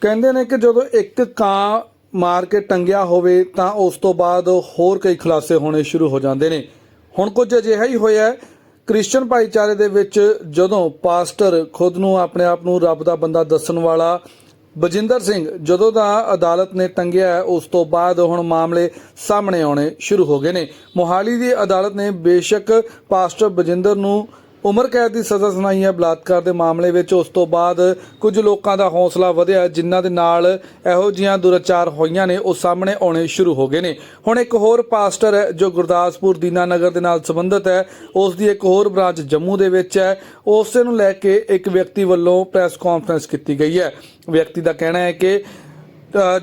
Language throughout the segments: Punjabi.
ਕਹਿੰਦੇ ਨੇ ਕਿ ਜਦੋਂ ਇੱਕ ਕਾਂ ਮਾਰ ਕੇ ਟੰਗਿਆ ਹੋਵੇ ਤਾਂ ਉਸ ਤੋਂ ਬਾਅਦ ਹੋਰ ਕਈ ਖੁਲਾਸੇ ਹੋਣੇ ਸ਼ੁਰੂ ਹੋ ਜਾਂਦੇ ਨੇ। ਹੁਣ ਕੁਝ ਅਜਿਹਾ ਹੀ ਹੋਇਆ ਹੈ। ਕ੍ਰਿਸਚੀਅਨ ਭਾਈਚਾਰੇ ਦੇ ਵਿੱਚ ਜਦੋਂ ਪਾਸਟਰ ਖੁਦ ਨੂੰ ਆਪਣੇ ਆਪ ਨੂੰ ਰੱਬ ਦਾ ਬੰਦਾ ਦੱਸਣ ਵਾਲਾ ਬਜਿੰਦਰ ਸਿੰਘ ਜਦੋਂ ਦਾ ਅਦਾਲਤ ਨੇ ਟੰਗਿਆ ਉਸ ਤੋਂ ਬਾਅਦ ਹੁਣ ਮਾਮਲੇ ਸਾਹਮਣੇ ਆਉਣੇ ਸ਼ੁਰੂ ਹੋ ਗਏ ਨੇ। ਮੋਹਾਲੀ ਦੀ ਅਦਾਲਤ ਨੇ ਬੇਸ਼ੱਕ ਪਾਸਟਰ ਬਜਿੰਦਰ ਨੂੰ ਉਮਰ ਕੈਦ ਦੀ ਸਜ਼ਾ ਸੁਣਾਈ ਹੈ। ਬਲਾਤਕਾਰ ਦੇ ਮਾਮਲੇ ਵਿੱਚ ਉਸ ਤੋਂ ਬਾਅਦ ਕੁਝ ਲੋਕਾਂ ਦਾ ਹੌਸਲਾ ਵਧਿਆ, ਜਿਨ੍ਹਾਂ ਦੇ ਨਾਲ ਇਹੋ ਜੀਆਂ ਦੁਰਾਚਾਰ ਹੋਈਆਂ ਨੇ, ਉਹ ਸਾਹਮਣੇ ਆਉਣੇ ਸ਼ੁਰੂ ਹੋ ਗਏ ਨੇ। ਹੁਣ ਇੱਕ ਹੋਰ ਪਾਸਟਰ ਹੈ, ਜੋ ਗੁਰਦਾਸਪੁਰ ਦੀਨਾਨਗਰ ਦੇ ਨਾਲ ਸੰਬੰਧਿਤ ਹੈ। ਉਸ ਦੀ ਇੱਕ ਹੋਰ ਬ੍ਰਾਂਚ ਜੰਮੂ ਦੇ ਵਿੱਚ ਹੈ। ਉਸੇ ਨੂੰ ਲੈ ਕੇ ਇੱਕ ਵਿਅਕਤੀ ਵੱਲੋਂ ਪ੍ਰੈਸ ਕਾਨਫਰੰਸ ਕੀਤੀ ਗਈ ਹੈ। ਵਿਅਕਤੀ ਦਾ ਕਹਿਣਾ ਹੈ ਕਿ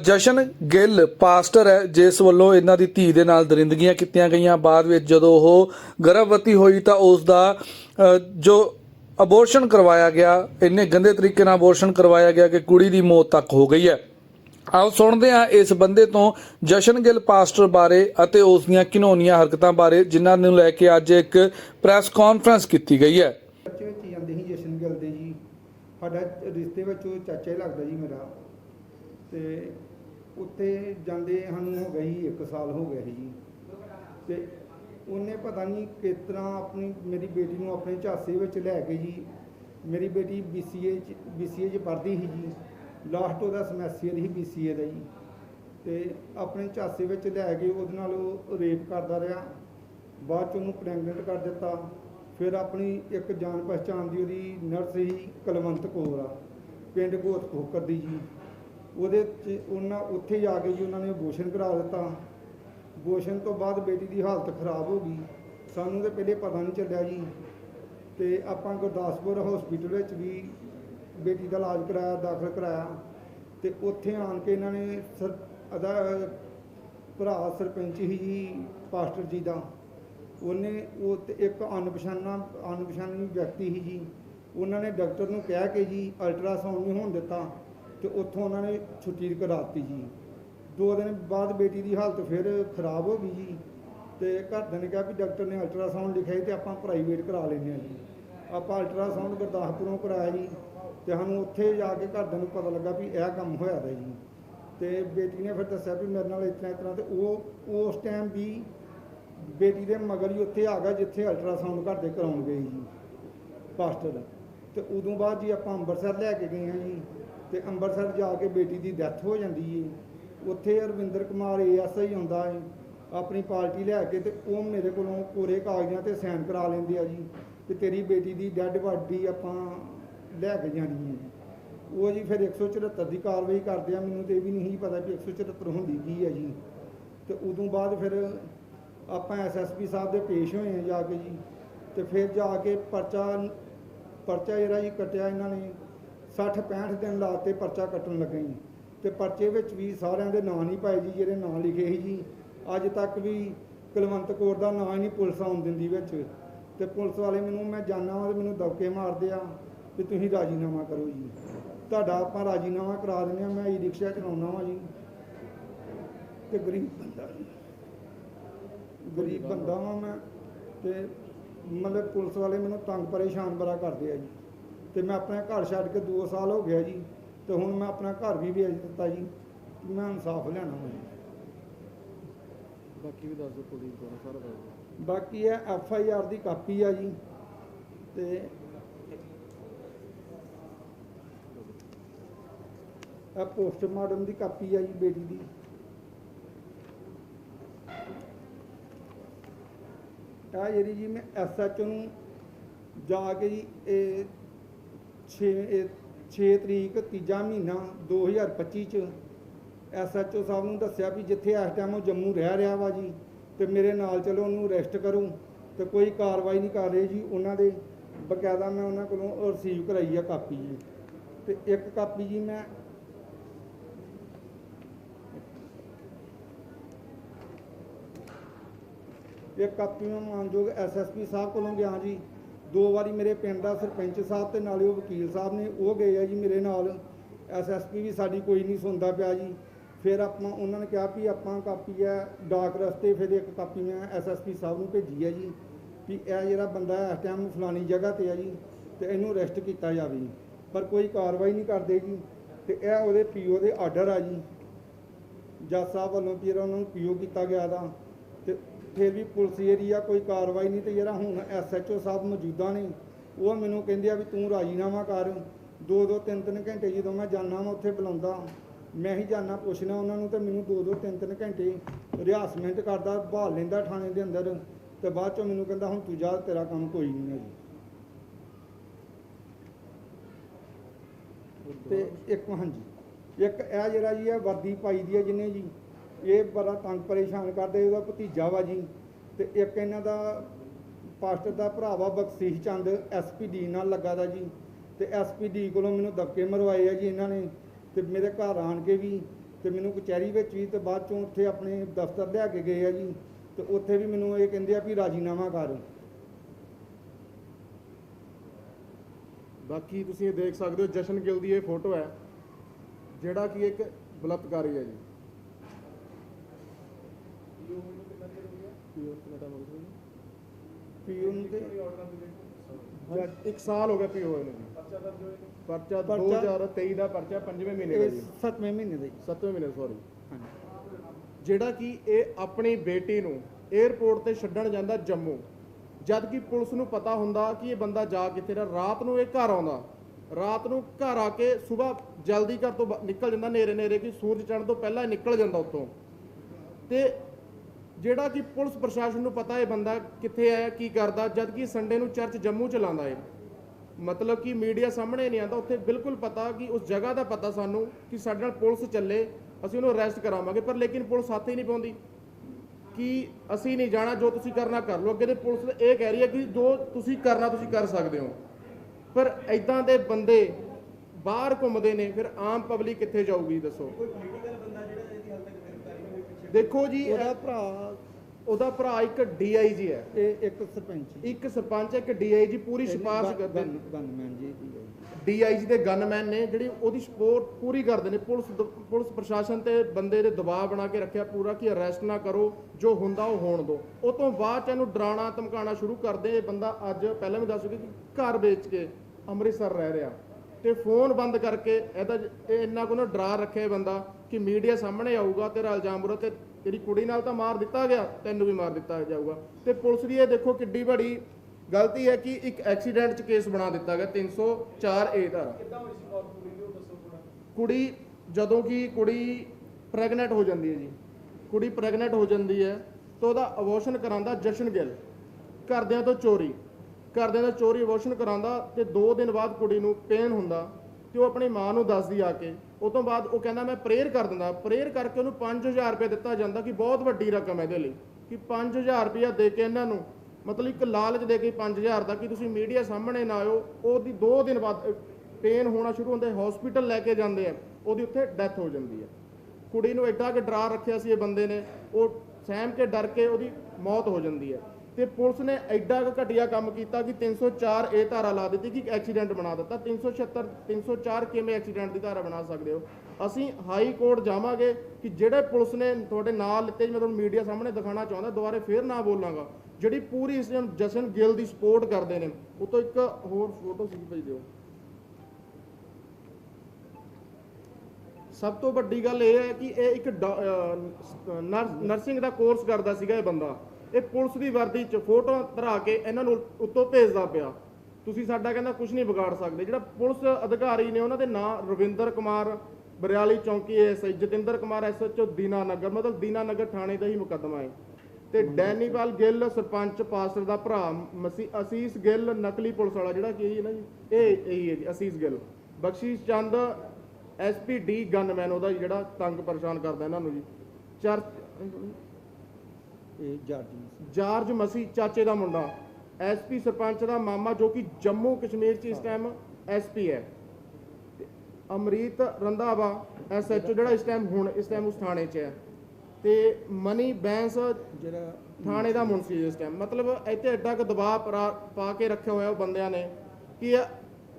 ਜਸ਼ਨ ਗਿੱਲ ਪਾਸਟਰ ਹੈ, ਜਿਸ ਵੱਲੋਂ ਇਹਨਾਂ ਦੀ ਧੀ ਦੇ ਨਾਲ ਦਰਿੰਦਗੀਆਂ ਕੀਤੀਆਂ ਗਈਆਂ। ਬਾਅਦ ਵਿੱਚ ਜਦੋਂ ਉਹ ਗਰਭਵਤੀ ਹੋਈ ਤਾਂ ਉਸ ਦਾ ਜੋ ਅਬੋਰਸ਼ਨ ਕਰਵਾਇਆ ਗਿਆ, ਇੰਨੇ ਗੰਦੇ ਤਰੀਕੇ ਨਾਲ ਅਬੋਰਸ਼ਨ ਕਰਵਾਇਆ ਗਿਆ ਕਿ ਕੁੜੀ ਦੀ ਮੌਤ ਤੱਕ ਹੋ ਗਈ ਹੈ। ਆਓ ਸੁਣਦੇ ਹਾਂ ਇਸ ਬੰਦੇ ਤੋਂ ਜਸ਼ਨ ਗਿੱਲ ਪਾਸਟਰ ਬਾਰੇ ਅਤੇ ਉਸ ਦੀਆਂ ਘਿਨੌਣੀਆਂ ਹਰਕਤਾਂ ਬਾਰੇ, ਜਿਨ੍ਹਾਂ ਨੂੰ ਲੈ ਕੇ ਅੱਜ ਇੱਕ ਪ੍ਰੈਸ ਕਾਨਫਰੰਸ ਕੀਤੀ ਗਈ ਹੈ। ਬੱਚੇ ਵਿੱਚ ਜਾਂਦੇ ਸੀ ਜਸ਼ਨ ਗਿੱਲ ਦੇ ਜੀ। ਸਾਡਾ ਰਿਸ਼ਤੇ ਵਿੱਚ ਉਹ ਚਾਚਾ ਹੀ ਲੱਗਦਾ ਜੀ ਮੇਰਾ। ਤੇ ਉੱਥੇ ਜਾਂਦੇ ਸਾਨੂੰ ਹੋ ਗਈ 1 ਸਾਲ ਹੋ ਗਿਆ ਸੀ ਜੀ। ਤੇ ਉਹਨੇ ਪਤਾ ਨਹੀਂ ਕਿਸ ਤਰ੍ਹਾਂ ਆਪਣੀ, ਮੇਰੀ ਬੇਟੀ ਨੂੰ ਆਪਣੇ ਝਾਸੇ ਵਿੱਚ ਲੈ ਕੇ ਜੀ। ਮੇਰੀ ਬੇਟੀ BCA ਚ BCA ਚ ਪੜ੍ਹਦੀ ਸੀ ਜੀ। ਲਾਸਟ ਉਹਦਾ ਸਮੈਸਟਰ ਸੀ BCA ਦਾ ਜੀ। ਤੇ ਆਪਣੇ ਝਾਸੇ ਵਿੱਚ ਲੈ ਕੇ ਉਹਦੇ ਨਾਲ ਉਹ ਰੇਪ ਕਰਦਾ ਰਿਹਾ। ਬਾਅਦ ਚ ਉਹਨੂੰ ਪ੍ਰੈਗਨੈਂਟ ਕਰ ਦਿੱਤਾ। ਫਿਰ ਆਪਣੀ ਇੱਕ ਜਾਣ ਪਛਾਣ ਦੀ ਉਹਦੀ ਨਰਸ ਸੀ ਕਲਵੰਤ ਕੌਰ ਆ। ਪਿੰਡ ਗੋਤ ਖੋਕਰ ਦੀ ਜੀ। ਉਹਦੇ ਚ ਉਹਨਾਂ, ਉੱਥੇ ਜਾ ਕੇ ਜੀ ਉਹਨਾਂ ਨੇ ਅਬੋਰਸ਼ਨ ਕਰਾ ਦਿੱਤਾ। ਅਬੋਰਸ਼ਨ ਤੋਂ ਬਾਅਦ ਬੇਟੀ ਦੀ ਹਾਲਤ ਖਰਾਬ ਹੋ ਗਈ। ਸਾਨੂੰ ਤਾਂ ਪਹਿਲੇ ਪਤਾ ਨਹੀਂ ਚੱਲਿਆ ਜੀ। ਤੇ ਆਪਾਂ ਗੁਰਦਾਸਪੁਰ ਹਸਪੀਟਲ ਵਿੱਚ ਵੀ ਬੇਟੀ ਦਾ ਇਲਾਜ ਕਰਾਇਆ, ਦਾਖਲ ਕਰਾਇਆ। ਤੇ ਉੱਥੇ ਆਣ ਕੇ ਇਹਨਾਂ ਨੇ ਸਰ, ਅਦਾ, ਭਰਾ ਸਰਪੰਚ ਹੀ ਜੀ, ਪਾਸਟਰ ਜੀ ਦਾ। ਉਹਨੇ ਉਹ ਤੇ ਇੱਕ ਅਣਪਛਾਣਾ ਅਣਪਛਾਣੀ ਵਿਅਕਤੀ ਸੀ ਜੀ। ਉਹਨਾਂ ਨੇ ਡਾਕਟਰ ਨੂੰ ਕਹਿ ਕੇ ਜੀ ਅਲਟਰਾਸਾਊਂਡ ਨਹੀਂ ਹੋਣ ਦਿੱਤਾ। ਤੇ ਉੱਥੋਂ ਉਹਨਾਂ ਨੇ ਛੁੱਟੀ ਕਰਾਤੀ ਜੀ। ਦੋ ਦਿਨ ਬਾਅਦ ਬੇਟੀ ਦੀ ਹਾਲਤ ਫਿਰ ਖਰਾਬ ਹੋ ਗਈ ਜੀ। ਤੇ ਘਰਦਿਆਂ ਨੇ ਕਿਹਾ ਵੀ ਡਾਕਟਰ ਨੇ ਅਲਟਰਾਸਾਊਂਡ ਲਿਖਿਆ ਸੀ ਤੇ ਆਪਾਂ ਪ੍ਰਾਈਵੇਟ ਕਰਾ ਲੈਂਦੇ ਹਾਂ ਜੀ। ਆਪਾਂ ਅਲਟਰਾਸਾਊਂਡ ਗੁਰਦਾਸਪੁਰੋਂ ਕਰਾਇਆ ਜੀ ਤੇ ਸਾਨੂੰ ਉੱਥੇ ਜਾ ਕੇ ਘਰਦਿਆਂ ਨੂੰ ਪਤਾ ਲੱਗਾ ਵੀ ਇਹ ਕੰਮ ਹੋਇਆ ਦਾ ਜੀ। ਤੇ ਬੇਟੀ ਨੇ ਫਿਰ ਦੱਸਿਆ ਵੀ ਮੇਰੇ ਨਾਲ ਇਸ ਤਰ੍ਹਾਂ ਇਸ ਤੇ ਉਹ, ਉਸ ਟਾਈਮ ਵੀ ਬੇਟੀ ਦੇ ਮਗਰ ਹੀ ਉੱਥੇ ਆ ਗਿਆ ਜਿੱਥੇ ਅਲਟਰਾਸਾਊਂਡ ਘਰ ਦੇ ਕਰਾਉਣ ਗਏ ਜੀ। ਪਾਸਟਰ। ਤੇ ਉਦੋਂ ਬਾਅਦ ਜੀ ਆਪਾਂ ਅੰਮ੍ਰਿਤਸਰ ਲੈ ਕੇ ਗਏ ਹਾਂ ਜੀ। ਤੇ ਅੰਮ੍ਰਿਤਸਰ ਜਾ ਕੇ ਬੇਟੀ ਦੀ ਡੈਥ ਹੋ ਜਾਂਦੀ ਏ। ਉੱਥੇ ਅਰਵਿੰਦਰ ਕੁਮਾਰ ਏਐਸਆਈ ਹੁੰਦਾ ਏ। ਆਪਣੀ ਪਾਰਟੀ ਲੈ ਕੇ ਤੇ ਉਹ ਮੇਰੇ ਕੋਲੋਂ ਕੋਰੇ ਕਾਗਜ਼ਾਂ ਤੇ ਸਾਈਨ ਕਰਾ ਲੈਂਦੇ ਆ ਜੀ। ਕਿ ਤੇਰੀ ਬੇਟੀ ਦੀ ਡੈੱਡ ਬਾਡੀ ਆਪਾਂ ਲੈ ਕੇ ਜਾਣੀ ਹੈ ਜੀ ਉਹ ਜੀ ਫਿਰ 174 ਦੀ ਕਾਰਵਾਈ ਕਰਦੇ ਆ। ਮੈਨੂੰ ਤੇ ਇਹ ਵੀ ਨਹੀਂ ਪਤਾ ਵੀ 174 ਹੁੰਦੀ ਕੀ ਹੈ ਜੀ। ਤੇ ਉਦੋਂ ਬਾਅਦ ਫਿਰ ਆਪਾਂ ਐਸਐਸਪੀ ਸਾਹਿਬ ਦੇ ਪੇਸ਼ ਹੋਏ ਆ ਜਾ ਕੇ ਜੀ। ਤੇ ਫਿਰ ਜਾ ਕੇ ਪਰਚਾ ਪਰਚਾ ਜਿਹੜਾ ਜੀ ਕੱਟਿਆ ਇਹਨਾਂ ਨੇ। 60 65 ਦਿਨ ਲਾਤੇ ਪਰਚਾ ਕੱਟਣ ਲੱਗੇ ਜੀ। ਤੇ ਪਰਚੇ ਵਿੱਚ ਵੀ ਸਾਰਿਆਂ ਦੇ ਨਾਂ ਨਹੀਂ ਪਾਏ ਜੀ, ਜਿਹੜੇ ਨਾਂ ਲਿਖੇ ਸੀ ਜੀ। ਅੱਜ ਤੱਕ ਵੀ ਕੁਲਵੰਤ ਕੌਰ ਦਾ ਨਾਂ ਹੀ ਨਹੀਂ ਪੁਲਿਸ ਆਉਣ ਦਿੰਦੀ ਵਿੱਚ। ਤੇ ਪੁਲਿਸ ਵਾਲੇ ਮੈਨੂੰ, ਮੈਂ ਜਾਣਦਾ ਵਾਂ ਤੇ ਮੈਨੂੰ ਦਬਕੇ ਮਾਰਦੇ ਆ ਵੀ ਤੁਸੀਂ ਰਾਜੀਨਾਮਾ ਕਰੋ ਜੀ। ਤੁਹਾਡਾ ਆਪਾਂ ਰਾਜੀਨਾਮਾ ਕਰਾ ਦਿੰਦੇ ਆ, ਮੈਂ ਈ ਰਿਕਸ਼ਾ ਚਲਾਉਣਾ ਵਾਂ ਜੀ। ਤੇ ਗਰੀਬ ਬੰਦਾ ਜੀ। ਗਰੀਬ ਬੰਦਾ ਵਾਂ ਮੈਂ। ਤੇ ਮਤਲਬ ਪੁਲਿਸ ਵਾਲੇ ਮੈਨੂੰ ਤੰਗ, ਪਰੇਸ਼ਾਨ ਬੜਾ ਕਰਦੇ ਆ ਜੀ। ਤੇ ਮੈਂ ਆਪਣਾ ਘਰ ਛੱਡ ਕੇ 2 ਸਾਲ ਹੋ ਗਿਆ ਜੀ ਤੇ ਹੁਣ ਮੈਂ ਆਪਣਾ ਘਰ ਵੀ ਵੇਚ ਦਿੱਤਾ ਜੀ ਮੈਂ ਇਨਸਾਫ ਲੈਣਾ ਜੀ। ਬਾਕੀ ਵੀ ਦੱਸ ਦਿਓ ਪੁਲਿਸ ਦੁਆਰਾ ਸਾਰਾ ਦੱਸ ਦਿਓ। ਬਾਕੀ ਇਹ ਐਫ ਆਈ ਆਰ ਦੀ ਕਾਪੀ ਆ ਜੀ ਤੇ ਇਹ ਪੋਸਟਮਾਰਟਮ ਦੀ ਕਾਪੀ ਆ ਜੀ ਬੇਟੀ ਦੀ। ਆ ਜਿਹੜੀ ਜੀ ਮੈਂ ਐਸ ਐਚ ਨੂੰ ਜਾ ਕੇ ਜੀ ਇਹ 6 6 ਤਰੀਕ ਤੀਜਾ ਮਹੀਨਾ 2025 ਚ ਐਸਐਚਓ ਸਾਹਿਬ ਨੂੰ ਦੱਸਿਆ ਵੀ ਜਿੱਥੇ ਇਸ ਟਾਈਮ ਉਹ ਜੰਮੂ ਰਹਿ ਰਿਹਾ ਵਾ ਜੀ, ਤੇ ਮੇਰੇ ਨਾਲ ਚਲੋ, ਉਹਨੂੰ ਅਰੈਸਟ ਕਰੋ, ਤੇ ਕੋਈ ਕਾਰਵਾਈ ਨਹੀਂ ਕਰ ਰਹੇ ਜੀ ਉਹਨਾਂ ਦੇ। ਬਕਾਇਦਾ ਮੈਂ ਉਹਨਾਂ ਕੋਲੋਂ ਰਿਸੀਵ ਕਰਾਈ ਆ ਕਾਪੀ ਜੀ। ਤੇ ਇੱਕ ਕਾਪੀ ਜੀ ਮੈਂ ਇਹ ਕਾਪੀ ਮੈਂ ਮਾਨਯੋਗ ਐਸਐਸਪੀ ਸਾਹਿਬ ਕੋਲੋਂ ਗਿਆ ਜੀ। ਦੋ ਵਾਰੀ ਮੇਰੇ ਪਿੰਡ ਦਾ ਸਰਪੰਚ ਸਾਹਿਬ ਤੇ ਨਾਲੇ ਉਹ ਵਕੀਲ ਸਾਹਿਬ ਨੇ, ਉਹ ਗਏ ਆ ਜੀ ਮੇਰੇ ਨਾਲ। ਐਸਐਸਪੀ ਵੀ ਸਾਡੀ ਕੋਈ ਨਹੀਂ ਸੁਣਦਾ ਪਿਆ ਜੀ। ਫਿਰ ਆਪਾਂ ਉਹਨਾਂ ਨੇ ਕਿਹਾ ਵੀ ਆਪਾਂ ਕਾਪੀ ਹੈ, ਡਾਕ ਰਸਤੇ ਫਿਰ ਇੱਕ ਕਾਪੀ ਮੈਂ ਐਸਐਸਪੀ ਸਾਹਿਬ ਨੂੰ ਭੇਜੀ ਹੈ ਜੀ। ਵੀ ਇਹ ਜਿਹੜਾ ਬੰਦਾ ਇਸ ਟਾਈਮ ਫਲਾਣੀ ਜਗ੍ਹਾ ਤੇ ਆ ਜੀ, ਤੇ ਇਹਨੂੰ ਅਰੈਸਟ ਕੀਤਾ ਜਾਵੇ ਜੀ। ਪਰ ਕੋਈ ਕਾਰਵਾਈ ਨਹੀਂ ਕਰਦੇ ਜੀ। ਤੇ ਇਹ ਉਹਦੇ ਪੀਓ ਦੇ ਆਰਡਰ ਆ ਜੀ। ਜੱਜ ਸਾਹਿਬ ਵੱਲੋਂ ਵੀ ਉਹਨਾਂ ਨੂੰ ਪੀਓ ਕੀਤਾ ਗਿਆ ਦਾ। ਤੇ ਫਿਰ ਵੀ ਪੁਲਿਸ ਏਰੀਆ ਕੋਈ ਕਾਰਵਾਈ ਨਹੀਂ ਤੇ ਜਿਹੜਾ ਹੁਣ ਐਸਐਚਓ ਸਾਹਿਬ ਮੌਜੂਦਾ ਨੇ, ਉਹ ਮੈਨੂੰ ਕਹਿੰਦੇ ਆ ਵੀ ਤੂੰ ਰਾਜੀਨਾਮਾ ਕਰ। ਦੋ ਦੋ ਤਿੰਨ ਤਿੰਨ ਘੰਟੇ ਜਦੋਂ ਮੈਂ ਜਾਣਾ ਮੈਂ ਉੱਥੇ ਬੁਲਾਉਂਦਾ, ਮੈਂ ਹੀ ਜਾਣਾ ਪੁੱਛਣਾ ਉਹਨਾਂ ਨੂੰ ਤੇ ਮੈਨੂੰ ਦੋ ਦੋ ਤਿੰਨ ਤਿੰਨ ਘੰਟੇ ਰਿਹਾਸਮੈਂਟ ਕਰਦਾ, ਬਹਾਲ ਲੈਂਦਾ ਥਾਣੇ ਦੇ ਅੰਦਰ ਤੇ ਬਾਅਦ ਚੋਂ ਮੈਨੂੰ ਕਹਿੰਦਾ ਹੁਣ ਤੂੰ ਜਾ, ਤੇਰਾ ਕੰਮ ਕੋਈ ਨਹੀਂ ਹੈ ਜੀ। ਤੇ ਇੱਕ, ਹਾਂਜੀ, ਇੱਕ ਇਹ ਜਿਹੜਾ ਜੀ ਹੈ ਵਰਦੀ ਪਾਈ ਦੀ ਹੈ ਜਿਹਨੇ ਜੀ ਇਹ ਬੜਾ ਤੰਗ ਪਰੇਸ਼ਾਨ ਕਰਦੇ ਉਹਦਾ ਭਤੀਜਾ ਵਾ ਜੀ ਤੇ ਇੱਕ ਇਹਨਾਂ ਦਾ ਪਾਸਟਰ ਦਾ ਭਰਾ ਵਾ ਬਖਸ਼ੀਸ਼ ਚੰਦ ਐਸਪੀਡੀ ਨਾਲ ਲੱਗਾ ਦਾ ਜੀ ਤੇ ਐਸਪੀਡੀ ਕੋਲੋਂ ਮੈਨੂੰ ਦਬਕੇ ਮਰਵਾਏ ਆ ਜੀ ਇਹਨਾਂ ਨੇ ਤੇ ਮੇਰੇ ਘਰ ਆਣ ਕੇ ਵੀ ਤੇ ਮੈਨੂੰ ਕਚਹਿਰੀ ਵਿੱਚ ਵੀ ਤੇ ਬਾਅਦ ਚੋਂ ਉੱਥੇ ਆਪਣੇ ਦਫ਼ਤਰ ਲਿਆ ਕੇ ਗਏ ਆ ਜੀ ਤੇ ਉੱਥੇ ਵੀ ਮੈਨੂੰ ਇਹ ਕਹਿੰਦੇ ਆ ਵੀ ਰਾਜੀਨਾਮਾ ਕਰ। ਬਾਕੀ ਤੁਸੀਂ ਇਹ ਦੇਖ ਸਕਦੇ ਹੋ ਜਸ਼ਨ ਗਿੱਲ ਦੀ ਇਹ ਫੋਟੋ ਹੈ, ਜਿਹੜਾ ਕਿ ਇੱਕ ਬਲਾਤਕਾਰੀ ਹੈ ਜੀ। ਪੀਓ ਨੂੰ ਤੇ ਇੱਕ ਸਾਲ ਹੋ ਗਿਆ ਪੀ ਹੋਏ ਨੂੰ ਜੀ। ਪਰਚਾ ਪਰਚਾ- 2023 ਦਾ ਪਰਚਾ 5ਵੇਂ ਮਹੀਨੇ ਦਾ ਇਹ ਜੀ। 7ਵੇਂ ਮਹੀਨੇ ਦਾ ਜੀ। 7ਵੇਂ ਮਹੀਨੇ ਸੌਰੀ ਹਾਂਜੀ। ਜਿਹੜਾ ਕਿ ਇਹ ਆਪਣੀ ਬੇਟੀ ਨੂੰ 에ਅਰਪੋਰਟ ਤੇ ਛੱਡਣ ਜਾਂਦਾ ਜੰਮੂ। ਜਦ ਕਿ ਪੁਲਿਸ ਨੂੰ ਪਤਾ ਹੁੰਦਾ ਕਿ ਇਹ ਬੰਦਾ ਜਾ ਕਿੱਥੇ ਰਿਹਾ ਰਾਤ ਨੂੰ ਇਹ ਘਰ ਆਉਂਦਾ। ਰਾਤ ਨੂੰ ਘਰ ਆ ਕੇ ਸਵੇਰ ਜਲਦੀ ਘਰ ਤੋਂ ਨਿਕਲ ਜਾਂਦਾ ਨੇਰੇ ਨੇਰੇ ਕਿ ਸੂਰਜ ਚੜ੍ਹਨ ਤੋਂ ਪਹਿਲਾਂ ਹੀ ਨਿਕਲ ਜਾਂਦਾ ਉੱਥੋਂ। ਤੇ ਜਿਹੜਾ ਕਿ ਪੁਲਿਸ ਪ੍ਰਸ਼ਾਸਨ ਨੂੰ ਪਤਾ ਇਹ ਬੰਦਾ ਕਿੱਥੇ ਆਇਆ, ਕੀ ਕਰਦਾ ਜਦ ਕਿ ਸੰਡੇ ਨੂੰ ਚਰਚ ਜੰਮੂ ਚ ਲਾਉਂਦਾ ਏ। ਮਤਲਬ ਕਿ ਮੀਡੀਆ ਸਾਹਮਣੇ ਨਹੀਂ ਆਉਂਦਾ, ਉੱਥੇ ਬਿਲਕੁਲ ਪਤਾ ਕਿ ਉਸ ਜਗ੍ਹਾ ਦਾ ਪਤਾ ਸਾਨੂੰ ਕਿ ਸਾਡੇ ਨਾਲ ਪੁਲਿਸ ਚੱਲੇ, ਅਸੀਂ ਉਹਨੂੰ ਅਰੈਸਟ ਕਰਾਵਾਂਗੇ, ਪਰ ਲੇਕਿਨ ਪੁਲਿਸ ਹੱਥ ਹੀ ਨਹੀਂ ਪਾਉਂਦੀ। ਕਿ ਅਸੀਂ ਨਹੀਂ ਜਾਣਾ, ਜੋ ਤੁਸੀਂ ਕਰਨਾ ਕਰ ਲਓ। ਅੱਗੇ ਤੇ ਪੁਲਿਸ ਇਹ ਕਹਿ ਰਹੀ ਹੈ ਕਿ ਜੋ ਤੁਸੀਂ ਕਰਨਾ, ਤੁਸੀਂ ਕਰ ਸਕਦੇ ਹੋ। ਪਰ ਐਦਾਂ ਦੇ ਬੰਦੇ ਬਾਹਰ ਘੁੰਮਦੇ ਨੇ, ਫਿਰ ਆਮ ਪਬਲਿਕ ਕਿੱਥੇ ਜਾਊਗੀ, ਦੱਸੋ? ਦੇਖੋ ਜੀ ਉਹਦਾ ਭਰਾ ਉਹਦਾ ਭਰਾ ਇੱਕ ਡੀਆਈਜੀ ਹੈ। ਇਹ ਇੱਕ ਸਰਪੰਚ ਇੱਕ ਸਰਪੰਚ ਇੱਕ ਡੀਆਈਜੀ ਪੂਰੀ ਸਿਫਾਰਿਸ਼ ਕਰਦੇ ਨੇ। ਗਨਮੈਨ ਜੀ ਦੀ। ਡੀਆਈਜੀ ਦੇ ਗਨਮੈਨ ਨੇ ਜਿਹੜੀ ਉਹਦੀ ਸਪੋਰਟ ਪੂਰੀ ਕਰਦੇ ਨੇ। ਪੁਲਿਸ ਦ- ਪੁਲਿਸ ਪ੍ਰਸ਼ਾਸਨ ਤੇ ਬੰਦੇ ਦੇ ਦਬਾਅ ਬਣਾ ਕੇ ਰੱਖਿਆ ਪੂਰਾ ਕਿ ਅਰੈਸਟ ਨਾ ਕਰੋ ਜੋ ਹੁੰਦਾ ਉਹ ਹੋਣ ਦਿਓ ਉਹ ਤੋਂ ਬਾਅਦ ਚ ਇਹਨੂੰ ਡਰਾਣਾ ਧਮਕਾਉਣਾ ਸ਼ੁਰੂ ਕਰਦੇ ਇਹ ਬੰਦਾ ਅੱਜ ਪਹਿਲਾਂ ਵੀ ਦੱਸ ਚੁੱਕੇ ਕਿ ਘਰ ਵੇਚ ਕੇ ਅੰਮ੍ਰਿਤਸਰ ਰਹਿ ਰਿਹਾ। ਤੇ ਫੋਨ ਬੰਦ ਕਰਕੇ ਇਹਦਾ ਇਹ ਇੰਨਾ ਕੁ ਨਾ ਡਰਾ ਰੱਖਿਆ ਇਹ ਬੰਦਾ ਕਿ ਮੀਡੀਆ ਸਾਹਮਣੇ ਆਊਗਾ ਤੇਰਾ ਇਲਜ਼ਾਮ ਬੁਰਾ ਤੇ ਤੇਰੀ ਕੁੜੀ ਨਾਲ ਤਾਂ ਮਾਰ ਦਿੱਤਾ ਗਿਆ ਤੈਨੂੰ ਵੀ ਮਾਰ ਦਿੱਤਾ ਜਾਊਗਾ। ਤੇ ਪੁਲਿਸ ਦੀ ਇਹ ਦੇਖੋ ਕਿੱਡੀ ਬੜੀ ਗਲਤੀ ਹੈ ਕਿ ਇੱਕ ਐਕਸੀਡੈਂਟ 'ਚ ਕੇਸ ਬਣਾ ਦਿੱਤਾ ਗਿਆ 304 ਏ ਧਾਰਾ ਕੁੜੀ ਜਦੋਂ ਕਿ ਕੁੜੀ ਪ੍ਰੈਗਨੈਂਟ ਹੋ ਜਾਂਦੀ ਹੈ ਜੀ। ਕੁੜੀ ਪ੍ਰੈਗਨੈਂਟ ਹੋ ਜਾਂਦੀ ਹੈ ਤਾਂ ਉਹਦਾ ਅਬੋਰਸ਼ਨ ਕਰਾਉਂਦਾ ਜਸ਼ਨ ਗਿੱਲ ਘਰਦਿਆਂ ਤੋਂ ਚੋਰੀ। ਘਰਦਿਆਂ ਦਾ ਚੋਰੀ ਅਬੋਰਸ਼ਨ ਕਰਾਉਂਦਾ ਤੇ 2 ਦਿਨ ਬਾਅਦ ਕੁੜੀ ਨੂੰ ਪੇਨ ਹੁੰਦਾ ਤੇ ਉਹ ਆਪਣੀ ਮਾਂ ਨੂੰ ਦੱਸਦੀ ਆ ਕੇ। ਉਹ ਤੋਂ ਬਾਅਦ ਉਹ ਕਹਿੰਦਾ, ਮੈਂ ਪ੍ਰੇਅਰ ਕਰ ਦਿੰਦਾ। ਪ੍ਰੇਅਰ ਕਰਕੇ ਉਹਨੂੰ 5000 ਰੁਪਏ ਦਿੱਤਾ ਜਾਂਦਾ ਕਿ ਬਹੁਤ ਵੱਡੀ ਰਕਮ ਹੈ ਇਹਦੇ ਲਈ। ਕਿ 5000 ਰੁਪਇਆ ਦੇ ਕੇ ਇਹਨਾਂ ਨੂੰ, ਮਤਲਬ ਇੱਕ ਲਾਲਚ ਦੇ ਕੇ 5000 ਦਾ ਕਿ ਤੁਸੀਂ ਮੀਡੀਆ ਸਾਹਮਣੇ ਨਾ ਆਇਓ। ਉਹਦੀ 2 ਦਿਨ ਬਾਅਦ ਪੇਨ ਹੋਣਾ ਸ਼ੁਰੂ ਹੁੰਦਾ, ਹਸਪੀਟਲ ਲੈ ਕੇ ਜਾਂਦੇ ਆ। ਉਹਦੀ ਉੱਥੇ ਡੈਥ ਹੋ ਜਾਂਦੀ ਹੈ। ਕੁੜੀ ਨੂੰ ਐਡਾ ਕਿ ਡਰਾ ਰੱਖਿਆ ਸੀ ਇਹ ਬੰਦੇ ਨੇ। ਉਹ ਸਹਿਮ ਕੇ ਡਰ ਕੇ ਉਹਦੀ ਮੌਤ ਹੋ ਜਾਂਦੀ ਹੈ। ਤੇ ਪੁਲਿਸ ਨੇ ਐਡਾ ਕੁ ਘਟੀਆ ਕੰਮ ਕੀਤਾ ਕਿ 304 ਇਹ ਧਾਰਾ ਲਾ ਦਿੱਤੀ ਕਿ ਐਕਸੀਡੈਂਟ ਬਣਾ ਦਿੱਤਾ। 376 304 ਕਿਵੇਂ ਐਕਸੀਡੈਂਟ ਦੀ ਧਾਰਾ ਬਣਾ ਸਕਦੇ ਹੋ? ਅਸੀਂ ਹਾਈ ਕੋਰਟ ਜਾਵਾਂਗੇ ਕਿ ਜਿਹੜੇ ਪੁਲਿਸ ਨੇ ਤੁਹਾਡੇ ਨਾਲ ਲਿੱਤੇ, ਮੈਂ ਤੁਹਾਨੂੰ ਮੀਡੀਆ ਸਾਹਮਣੇ ਦਿਖਾਉਣਾ ਚਾਹੁੰਦਾ, ਦੁਬਾਰੇ ਫੇਰ ਨਾ ਬੋਲਾਂਗਾ। ਜਿਹੜੀ ਪੂਰੀ ਇਸ ਜਸ਼ਨ ਗਿੱਲ ਦੀ ਸਪੋਰਟ ਕਰਦੇ ਨੇ, ਉਹ ਤੋਂ ਇੱਕ ਹੋਰ ਫੋਟੋ ਸੀ ਭੇਜ ਦਿਓ। ਸਭ ਤੋਂ ਵੱਡੀ ਗੱਲ ਇਹ ਹੈ ਕਿ ਇਹ ਇੱਕ ਡਾ- ਨਰਸਿੰਗ ਦਾ ਕੋਰਸ ਕਰਦਾ ਸੀਗਾ ਇਹ ਬੰਦਾ। ਇਹ ਪੁਲਿਸ ਦੀ ਵਰਦੀ 'ਚ ਫੋਟੋ ਧਰਾ ਕੇ ਇਹਨਾਂ ਨੂੰ ਉੱਤੋਂ ਭੇਜਦਾ ਪਿਆ। ਤੁਸੀਂ ਸਾਡਾ ਕਹਿੰਦਾ ਕੁਝ ਨਹੀਂ ਵਿਗਾੜ ਸਕਦੇ। ਜਿਹੜਾ ਪੁਲਿਸ ਅਧਿਕਾਰੀ ਨੇ ਉਹਨਾਂ ਦੇ ਨਾਂ ਰਵਿੰਦਰ ਕੁਮਾਰ ਬਰਿਆਲੀ ਚੌਂਕੀ ਐਸਆਈ ਜਤਿੰਦਰ ਕੁਮਾਰ ਐਸਐਚਓ ਦੀਨਾਨਗਰ ਮਤਲਬ ਦੀਨਾਨਗਰ ਥਾਣੇ ਦਾ ਹੀ ਮੁਕੱਦਮਾ ਹੈ। ਤੇ ਡੈਨੀਵਾਲ ਗਿੱਲ, ਸਰਪੰਚ ਪਾਸਰ ਦਾ ਭਰਾ ਅਸੀਸ ਗਿੱਲ, ਨਕਲੀ ਪੁਲਿਸ ਵਾਲਾ, ਜਿਹੜਾ ਕੀ ਹੈ ਨਾ ਜੀ? ਇਹ, ਇਹੀ ਹੈ ਜੀ, ਅਸੀਸ ਗਿੱਲ। ਬਖਸ਼ੀਸ਼ ਚੰਦ ਐਸਪੀਡੀ ਗਨਮੈਨ, ਉਹਦਾ ਜਿਹੜਾ ਤੰਗ ਪਰੇਸ਼ਾਨ ਕਰਦਾ ਇਹਨਾਂ ਨੂੰ ਜੀ। ਚਰਚ ਇਹ ਜਾਰਜੀ ਜਾਰਜ ਮਸੀ ਚਾਚੇ ਦਾ ਮੁੰਡਾ ਐਸਪੀ ਸਰਪੰਚ ਦਾ ਮਾਮਾ ਜੋ ਕਿ ਜੰਮੂ ਕਸ਼ਮੀਰ 'ਚ ਇਸ ਟਾਈਮ ਐਸਪੀ ਹੈ। ਤੇ ਅਮਰੀਤ ਰੰਧਾਵਾ ਐਸਐਚਓ ਜਿਹੜਾ ਇਸ ਟਾਈਮ ਹੁਣ ਇਸ ਟਾਈਮ ਉਸ ਥਾਣੇ 'ਚ ਹੈ। ਤੇ ਮਨੀ ਬੈਂਸ ਜਿਹੜਾ ਥਾਣੇ ਦਾ ਮੁਨਸੀ ਇਸ ਟਾਈਮ ਮਤਲਬ ਇੱਥੇ ਐਡਾ ਕੁ ਦਬਾਅ ਪਾ ਕੇ ਰੱਖਿਆ ਹੋਇਆ ਉਹ ਬੰਦਿਆਂ ਨੇ ਕਿ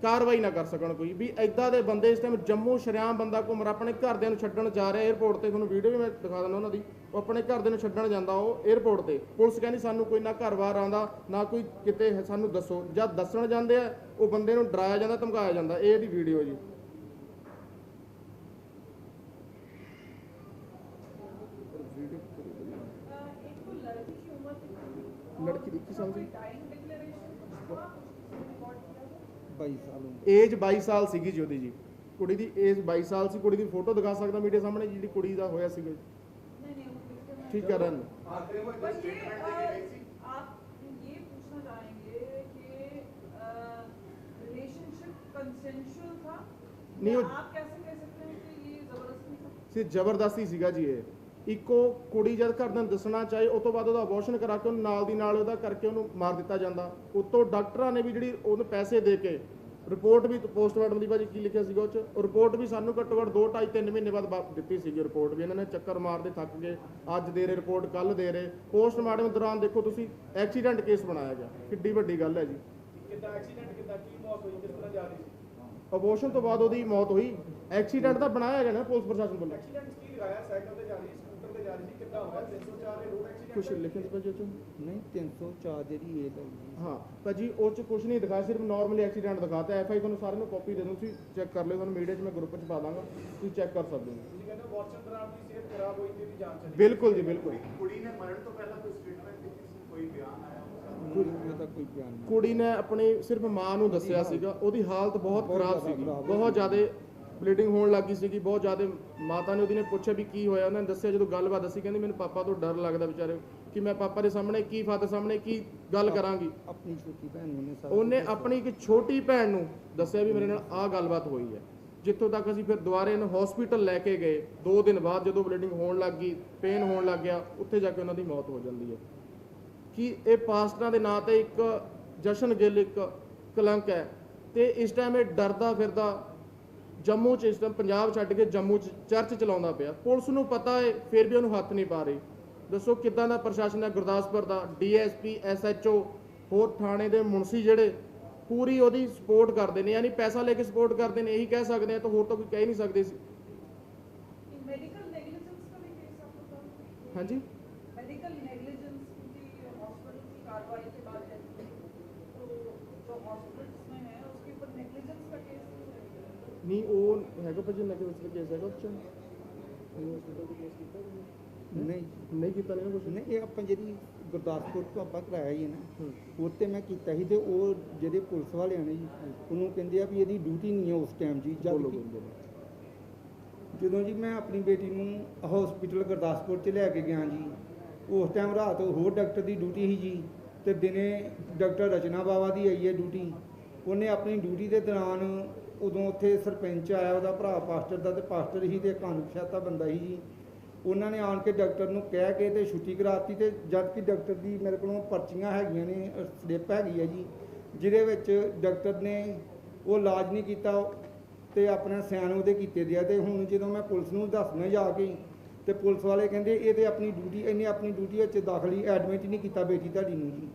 ਕਾਰਵਾਈ ਨਾ ਕਰ ਸਕਣ ਕੋਈ। ਵੀ ਐਦਾਂ ਦੇ ਬੰਦੇ ਇਸ ਟਾਈਮ ਜੰਮੂ ਸ਼ਰਿਆਮ ਬੰਦਾ ਘੁੰਮ ਰਿਹਾ ਆਪਣੇ ਘਰਦਿਆਂ ਨੂੰ ਛੱਡਣ ਜਾ ਰਿਹਾ 에어ਪੋਰਟ ਤੇ ਤੁਹਾਨੂੰ ਵੀਡੀਓ ਵੀ ਮੈਂ ਦਿਖਾ ਦਿੰਦਾ ਉਹਨਾਂ ਦੀ। ਉਹ ਆਪਣੇ ਘਰਦਿਆਂ ਨੂੰ ਛੱਡਣ ਜਾਂਦਾ ਉਹ 에어ਪੋਰਟ ਤੇ। ਪੁਲਿਸ ਕਹਿੰਦੀ ਸਾਨੂੰ ਕੋਈ ਨਾ ਘਰ-ਬਾਰ ਆਂਦਾ ਨਾ ਕੋਈ ਕਿਤੇ ਸਾਨੂੰ ਦੱਸੋ। ਜਦ ਦੱਸਣ ਜਾਂਦੇ ਆ ਉਹ ਬੰਦੇ ਨੂੰ ਡਰਾਇਆ ਜਾਂਦਾ ਧਮਕਾਇਆ ਜਾਂਦਾ। ਇਹ ਇਹਦੀ ਵੀਡੀਓ ਜੀ। ਲੜਕੀ ਦੀ 21 ਦੀ। ਹੋ ਗਏ ਏਜ 22 ਸਾਲ ਸੀਗੀ ਜੀ ਉਹਦੀ ਜੀ ਕੁੜੀ ਦੀ ਏਜ 22 ਸਾਲ ਸੀ ਕੁੜੀ ਦੀ ਫੋਟੋ ਦਿਖਾ ਸਕਦਾ ਮੀਡੀਆ ਸਾਹਮਣੇ ਜਿਹੜੀ ਕੁੜੀ ਦਾ ਹੋਇਆ ਸੀਗਾ ਜੀ ਠੀਕ ਹੈ ਰਨ पर ये अ, आप ये पूछना चाहेंगे कि रिलेशनशिप कंसेंशुअल था नहीं, या वो- आप कैसे कह सकते हैं कि ये जबरदस्ती था ਸੀ ਜ਼ਬਰਦਸਤੀ ਸੀਗਾ ਜੀ ਇਹ ਇੱਕੋ ਕੁੜੀ ਜਦ ਘਰਦਿਆਂ ਨੂੰ ਦੱਸਣਾ ਚਾਹੇ ਉਸ ਤੋਂ ਬਾਅਦ ਉਹਦਾ ਅਬੋਰਸ਼ਨ ਕਰਾ ਕੇ ਉਹਨੂੰ ਨਾਲ ਦੀ ਨਾਲ ਉਹਦਾ ਕਰਕੇ ਉਹਨੂੰ ਮਾਰ ਦਿੱਤਾ ਜਾਂਦਾ। ਉਤੋਂ ਡਾਕਟਰਾਂ ਨੇ ਵੀ ਜਿਹੜੀ ਉਹਨੂੰ ਪੈਸੇ ਦੇ ਕੇ ਰਿਪੋਰਟ ਵੀ ਪੋਸਟਮਾਰਟਮ ਦੀ ਭਾਜੀ ਕੀ ਲਿਖਿਆ ਸੀਗਾ ਉਹ ਚ? ਰਿਪੋਰਟ ਵੀ ਸਾਨੂੰ ਘੱਟੋ ਘੱਟ 2 2.5 3 ਮਹੀਨੇ ਬਾਅਦ ਦਿੱਤੀ ਸੀਗੀ ਰਿਪੋਰਟ ਵੀ। ਇਹਨਾਂ ਨੇ ਚੱਕਰ ਮਾਰਦੇ ਥੱਕ ਗਏ। ਅੱਜ ਦੇ ਰਹੇ ਰਿਪੋਰਟ ਕੱਲ ਦੇ ਰਹੇ। ਪੋਸਟਮਾਰਟਮ ਦੌਰਾਨ ਦੇਖੋ ਤੁਸੀਂ ਐਕਸੀਡੈਂਟ ਕੇਸ ਬਣਾਇਆ ਗਿਆ। ਕਿੱਡੀ ਵੱਡੀ ਗੱਲ ਹੈ ਜੀ। ਕਿੱਦਾਂ ਐਕਸੀਡੈਂਟ ਕਿੱਦਾਂ ਕੀ ਮੌਤ ਹੋਈ ਕਿਸ ਤਰ੍ਹਾਂ ਜਾ ਰਹੀ ਸੀ? ਅਬੋਰਸ਼ਨ ਤੋਂ ਬਾਅਦ ਉਹਦੀ ਮੌਤ ਹੋਈ। ਐਕਸੀਡੈਂਟ ਤਾਂ ਬਣਾਇਆ ਗਿਆ ਨਾ ਪੁਲਿਸ ਪ੍ਰਸ਼ਾਸਨ ਵੱਲੋਂ। ਐਕਸੀਡੈਂਟ ਕੀ ਲਗਾਇਆ ਸਾਈਕਲ ਤੇ ਜਾ ਰਹੀ ਸੀ? ਸਕੂਟਰ ਤੇ ਜਾ ਰਹੀ ਸੀ ਕਿੱਦਾਂ ਹੋਇਆ 304 ਦੇ ਰੋਡ ਐਕਸੀਡੈਂਟ ਕੁਛ ਲਿਖਿਆ ਸੀ ਭਾਜੀ ਉਹ 'ਚ ਨਹੀਂ 304 ਜਿਹੜੀ ਇਹ ਲੱਗੀ ਹਾਂ। ਭਾਜੀ ਉਹ ਚ ਕੁਝ ਨਹੀਂ ਦਿਖਾਇਆ ਸਿਰਫ ਨਾਰਮਲੀ ਐਕਸੀਡੈਂਟ ਦਿਖਾਤਾ ਐਫ ਆਈ ਤੁਹਾਨੂੰ ਸਾਰਿਆਂ ਨੂੰ ਕਾਪੀ ਦੇ ਦੂੰ ਤੁਸੀਂ ਚੈੱਕ ਕਰ ਲਿਓ ਤੁਹਾਨੂੰ ਮੀਡੀਆ 'ਚ ਮੈਂ ਗਰੁੱਪ 'ਚ ਪਾ ਦਾਂਗਾ ਤੁਸੀਂ ਚੈੱਕ ਕਰ ਸਕਦੇ ਹੋ। ਤੇ ਬਿਲਕੁਲ ਜੀ ਬਿਲਕੁਲ। ਕੁੜੀ ਨੇ ਮਰਨ ਤੋਂ ਪਹਿਲਾਂ ਕੋਈ ਸਟੇਟਮੈਂਟ ਦਿੱਤੀ ਸੀ ਕੋਈ ਬਿਆਨ ਆਇਆ ਕੋਈ ਉਹਦਾ ਕੋਈ ਬਿਆਨ ਨਹੀਂ ਕੁੜੀ ਨੇ ਆਪਣੀ ਸਿਰਫ ਮਾਂ ਨੂੰ ਦੱਸਿਆ ਸੀਗਾ ਉਹਦੀ ਹਾਲਤ ਬਹੁਤ ਖਰਾਬ ਸੀਗੀ। ਬਹੁਤ ਜ਼ਿਆਦਾ ਬਲੀਡਿੰਗ ਹੋਣ ਲੱਗੀ ਸੀਗੀ ਬਹੁਤ ਜ਼ਿਆਦਾ ਮਾਤਾ ਨੇ ਉਹਦੀ ਨੇ ਪੁੱਛਿਆ ਵੀ ਕੀ ਹੋਇਆ ਉਹਨਾਂ ਨੇ ਦੱਸਿਆ ਜਦੋਂ ਗੱਲਬਾਤ ਦੱਸੀ ਕਹਿੰਦੀ ਮੈਨੂੰ ਪਾਪਾ ਤੋਂ ਡਰ ਲੱਗਦਾ ਵਿਚਾਰੇ ਕਿ ਮੈਂ ਪਾਪਾ ਦੇ ਸਾਹਮਣੇ ਕੀ ਫਾਦਰ ਸਾਹਮਣੇ ਕੀ ਗੱਲ ਕਰਾਂਗੀ। ਆਪਣੀ ਛੋਟੀ ਭੈਣ ਨੂੰ ਸਾਰਾ ਉਹਨੇ ਆਪਣੀ ਇੱਕ ਛੋਟੀ ਭੈਣ ਨੂੰ ਦੱਸਿਆ ਵੀ ਮੇਰੇ ਨਾਲ ਆਹ ਗੱਲਬਾਤ ਹੋਈ ਹੈ। ਜਿੱਥੋਂ ਤੱਕ ਅਸੀਂ ਫਿਰ ਦੁਬਾਰੇ ਇਹਨੂੰ ਹਸਪੀਟਲ ਲੈ ਕੇ ਗਏ 2 ਦਿਨ ਬਾਅਦ ਜਦੋਂ ਬਲੀਡਿੰਗ ਹੋਣ ਲੱਗ ਗਈ ਪੇਨ ਹੋਣ ਲੱਗ ਗਿਆ ਉੱਥੇ ਜਾ ਕੇ ਉਹਨਾਂ ਦੀ ਮੌਤ ਹੋ ਜਾਂਦੀ ਹੈ। ਕਿ ਇਹ ਪਾਸਟਰਾਂ ਦੇ ਨਾਂ ਤੇ ਇੱਕ ਜਸ਼ਨ ਗਿੱਲ ਇੱਕ ਕਲੰਕ ਹੈ ਤੇ ਇਸ ਟਾਈਮ ਇਹ ਡਰਦਾ ਫਿਰਦਾ ਜੰਮੂ ਚ ਇਸ ਟਾਈਮ ਪੰਜਾਬ ਛੱਡ ਕੇ ਜੰਮੂ ਚ ਚਰਚ ਚਲਾਉਂਦਾ ਪਿਆ। ਪੁਲਿਸ ਨੂੰ ਪਤਾ ਹੈ ਫਿਰ ਵੀ ਉਹਨੂੰ ਹੱਥ ਨਹੀਂ ਪਾ ਰਹੀ। ਦੱਸੋ ਕਿੱਦਾਂ ਦਾ ਪ੍ਰਸ਼ਾਸਨ ਹੈ ਗੁਰਦਾਸਪੁਰ ਦਾ? ਡੀਐਸਪੀ ਐਸਐਚਓ ਹੋਰ ਥਾਣੇ ਦੇ ਮੁੰਸੀ ਜਿਹੜੇ ਪੂਰੀ ਉਹਦੀ ਸਪੋਰਟ ਕਰਦੇ ਨੇ ਯਾਨੀ ਪੈਸਾ ਲੈ ਕੇ ਸਪੋਰਟ ਕਰਦੇ ਨੇ ਇਹੀ ਕਹਿ ਸਕਦੇ ਆ ਤਾਂ ਹੋਰ ਤਾਂ ਕੋਈ ਕਹਿ ਨਹੀਂ ਸਕਦੇ ਸੀ। ਹਾਂਜੀ? ਨਹੀਂ ਉਹ ਹੈਗਾ ਭਾਜੀ ਨਕੇ ਵਿੱਚ ਕੇਸ ਹੈਗਾ ਉਸ ਚ ਹਸਪੀਟਲ ਦਾ ਕੇਸ ਕੀਤਾ? ਨਹੀਂ। ਨਹੀਂ ਕੀਤਾ ਨਹੀਂ ਕੁਝ ਨਹੀਂ ਇਹ ਆਪਾਂ ਜਿਹੜੀ ਗੁਰਦਾਸਪੁਰ ਤੋਂ ਆਪਾਂ ਕਰਾਇਆ ਹੀ ਨਾ ਹੂੰ। ਉਹ ਤੇ ਮੈਂ ਕੀਤਾ ਸੀ ਤੇ ਉਹ ਜਿਹੜੇ ਪੁਲਿਸ ਵਾਲਿਆਂ ਨੇ ਜੀ ਉਹਨੂੰ ਕਹਿੰਦੇ ਆ ਵੀ ਇਹਦੀ ਡਿਊਟੀ ਨਹੀਂ ਹੈ ਉਸ ਟਾਈਮ ਜੀ ਜਦ ਜਦੋਂ ਜੀ ਮੈਂ ਆਪਣੀ ਬੇਟੀ ਨੂੰ ਹਸਪੀਟਲ ਗੁਰਦਾਸਪੁਰ 'ਚ ਲੈ ਕੇ ਗਿਆ ਜੀ ਉਸ ਟਾਈਮ ਰਾਤ ਹੋਰ ਡਾਕਟਰ ਦੀ ਡਿਊਟੀ ਸੀ ਜੀ ਤੇ ਦਿਨੇ ਡਾਕਟਰ ਰਚਨਾ ਬਾਵਾ ਦੀ ਆਈ ਹੈ ਡਿਊਟੀ ਉਹਨੇ ਆਪਣੀ ਡਿਊਟੀ ਦੇ ਦੌਰਾਨ ਉਦੋਂ ਉੱਥੇ ਸਰਪੰਚ ਆਇਆ, ਉਹਦਾ ਭਰਾ ਪਾਸਟਰ ਦਾ ਤੇ ਪਾਸਟਰ ਹੀ ਤੇ ਕਾਨੂੰਸ਼ਾਤਾ ਬੰਦਾ ਹੀ ਜੀ। ਉਹਨਾਂ ਨੇ ਆਣ ਕੇ ਡਾਕਟਰ ਨੂੰ ਕਹਿ ਕੇ ਤੇ ਛੁੱਟੀ ਕਰਾਤੀ ਤੇ ਜਦ ਕਿ ਡਾਕਟਰ ਦੀ ਮੇਰੇ ਕੋਲੋਂ ਪਰਚੀਆਂ ਹੈਗੀਆਂ ਨੇ, ਸਲਿੱਪ ਹੈਗੀ ਹੈ ਜੀ, ਜਿਹਦੇ ਵਿੱਚ ਡਾਕਟਰ ਨੇ ਉਹ ਇਲਾਜ ਨਹੀਂ ਕੀਤਾ ਤੇ ਆਪਣਾ ਸਿਆਣ ਉਹਦੇ ਕੀਤੇ ਦਿਆ ਤੇ ਹੁਣ ਜਦੋਂ ਮੈਂ ਪੁਲਿਸ ਨੂੰ ਦੱਸਣਾ ਜਾ ਕੇ ਤੇ ਪੁਲਿਸ ਵਾਲੇ ਕਹਿੰਦੇ ਇਹ ਤੇ ਆਪਣੀ ਡਿਊਟੀ, ਇਹਨੇ ਆਪਣੀ ਡਿਊਟੀ ਵਿੱਚ ਦਾਖਲੀ ਐਡਮਿਟ ਨਹੀਂ ਕੀਤਾ ਬੇਟੀ ਤੁਹਾਡੀ ਨੂੰ ਜੀ।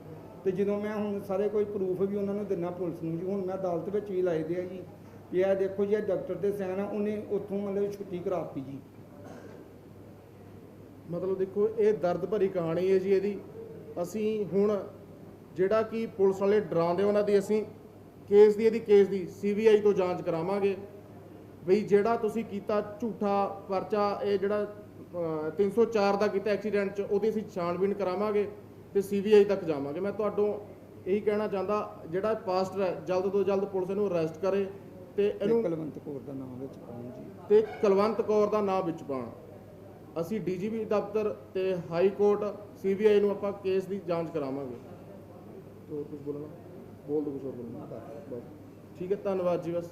ਤੇ ਜਦੋਂ ਮੈਂ ਹੁਣ ਸਾਰੇ ਕੋਈ ਪ੍ਰੂਫ ਵੀ ਉਹਨਾਂ ਨੂੰ ਦਿੰਨਾ ਪੁਲਿਸ ਨੂੰ ਜੀ, ਹੁਣ ਮੈਂ ਅਦਾਲਤ ਵਿੱਚ ਵੀ ਲਾਏ ਦੇ ਆ ਜੀ। ਵੀ ਇਹ ਦੇਖੋ ਜੀ ਇਹ ਡਾਕਟਰ ਦੇ ਸਿਆਣ ਆ ਉਹਨੇ ਉੱਥੋਂ ਮਤਲਬ ਛੁੱਟੀ ਕਰਾਤੀ ਜੀ। ਮਤਲਬ ਦੇਖੋ ਇਹ ਦਰਦ ਭਰੀ ਕਹਾਣੀ ਹੈ ਜੀ ਇਹਦੀ। ਅਸੀਂ ਹੁਣ ਜਿਹੜਾ ਕਿ ਪੁਲਿਸ ਵਾਲੇ ਡਰਾਉਂਦੇ ਉਹਨਾਂ ਦੀ ਅਸੀਂ ਕੇਸ ਦੀ ਇਹਦੀ ਕੇਸ ਦੀ ਸੀਬੀਆਈ ਤੋਂ ਜਾਂਚ ਕਰਾਵਾਂਗੇ। ਵੀ ਜਿਹੜਾ ਤੁਸੀਂ ਕੀਤਾ ਝੂਠਾ ਪਰਚਾ ਇਹ ਜਿਹੜਾ ਅਹ, 304 ਦਾ ਕੀਤਾ ਐਕਸੀਡੈਂਟ ਚ ਉਹਦੀ ਅਸੀਂ ਛਾਣਬੀਣ ਕਰਾਵਾਂਗੇ ਤੇ ਸੀਬੀਆਈ ਤੱਕ ਜਾਵਾਂਗੇ। ਮੈਂ ਤੁਹਾਡੋਂ ਇਹੀ ਕਹਿਣਾ ਚਾਹੁੰਦਾ ਜਿਹੜਾ ਪਾਸਟਰ ਹੈ ਜਲਦ ਤੋਂ ਜਲਦ ਪੁਲਿਸ ਇਹਨੂੰ ਅਰੈਸਟ ਕਰੇ। ਤੇ ਇਹਨੂੰ ਕੁਲਵੰਤ ਕੌਰ ਦਾ ਨਾਮ ਵਿੱਚ ਪਾਉਣ ਜੀ। ਤੇ ਕੁਲਵੰਤ ਕੌਰ ਦਾ ਨਾਮ ਵਿੱਚ ਪਾਉਣ। ਅਸੀਂ ਡੀਜੀਪੀ ਦਫ਼ਤਰ ਤੇ ਹਾਈ ਕੋਰਟ ਸੀਬੀਆਈ ਨੂੰ ਆਪਾਂ ਕੇਸ ਦੀ ਜਾਂਚ ਕਰਾਵਾਂਗੇ। ਹੋਰ ਕੁਝ ਬੋਲਣਾ? ਬੋਲ ਦੋ ਕੁਝ ਹੋਰ ਬੋਲਣਾ। ਬਸ। ਠੀਕ ਹੈ ਧੰਨਵਾਦ ਜੀ ਬਸ।